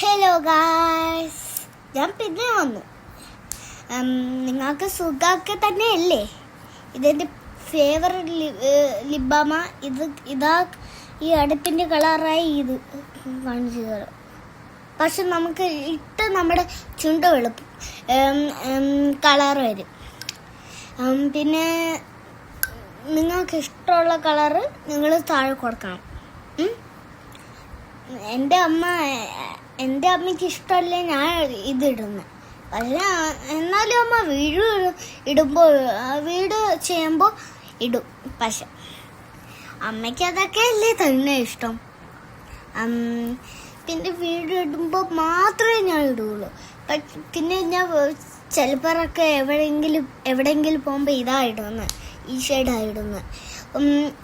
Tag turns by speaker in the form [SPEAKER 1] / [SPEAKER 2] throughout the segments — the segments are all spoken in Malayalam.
[SPEAKER 1] ഹലോ ഗായ്സ് ഞാൻ പിന്നെ വന്നു. നിങ്ങൾക്ക് സുഖമൊക്കെ തന്നെയല്ലേ? ഇതെന്റെ ഫേവററ്റ് ലിബാമ. ഇത് ഇതാ ഈ അടുപ്പിന്റെ കളറായി ഇത് കാണിച്ചു തരാം. പക്ഷെ നമുക്ക് ഇട്ട് നമ്മുടെ ചുണ്ട വെളുപ്പ് കളർ വരും. പിന്നെ നിങ്ങൾക്ക് ഇഷ്ടമുള്ള കളറ് നിങ്ങൾ താഴെ കൊടുക്കണം? എന്റെ അമ്മ എന്റെ അമ്മയ്ക്ക് ഇഷ്ടമല്ലേ ഞാൻ ഇതിടുന്നത് അല്ല എന്നാലും അമ്മ വീട് ഇടുമ്പോൾ വീട് ചെയ്യുമ്പോൾ ഇടും. പക്ഷെ അമ്മയ്ക്ക് അതൊക്കെ അല്ലേ തന്നെ ഇഷ്ടം? പിന്നെ വീട് ഇടുമ്പോൾ മാത്രമേ ഞാൻ ഇടുകയുള്ളൂ പിന്നെ ഞാൻ ചിലപ്പോഴൊക്കെ എവിടെയെങ്കിലും എവിടെയെങ്കിലും പോകുമ്പോൾ ഇതായിടുന്നു ഈ ഉം,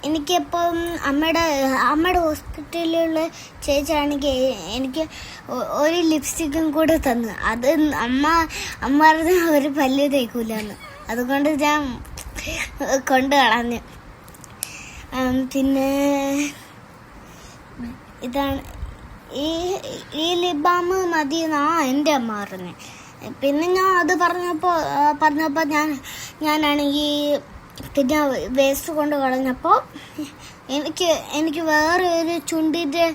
[SPEAKER 1] എനിക്കിപ്പം അമ്മയുടെ അമ്മയുടെ ഹോസ്പിറ്റലിലുള്ള ചേച്ചിയാണെങ്കിൽ എനിക്ക് ഒരു ലിപ്സ്റ്റിക്കും കൂടെ തന്നു. അത് അമ്മ അമ്മ പറഞ്ഞ ഒരു പല്ല് തേക്കൂലെന്ന്. അതുകൊണ്ട് ഞാൻ കൊണ്ട് കളഞ്ഞു. പിന്നെ ഇതാണ്. ഈ ഈ ലിബാം മതി എന്നാ എന്റെ അമ്മ പറഞ്ഞത് പിന്നെ ഞാൻ അത് പറഞ്ഞപ്പോൾ പറഞ്ഞപ്പോൾ ഞാൻ ഞാനാണെങ്കിൽ പിന്നെ വേസ്റ്റ് കൊണ്ട് കളഞ്ഞപ്പോൾ എനിക്ക് എനിക്ക് വേറെ ഒരു ചുണ്ടിന്റെ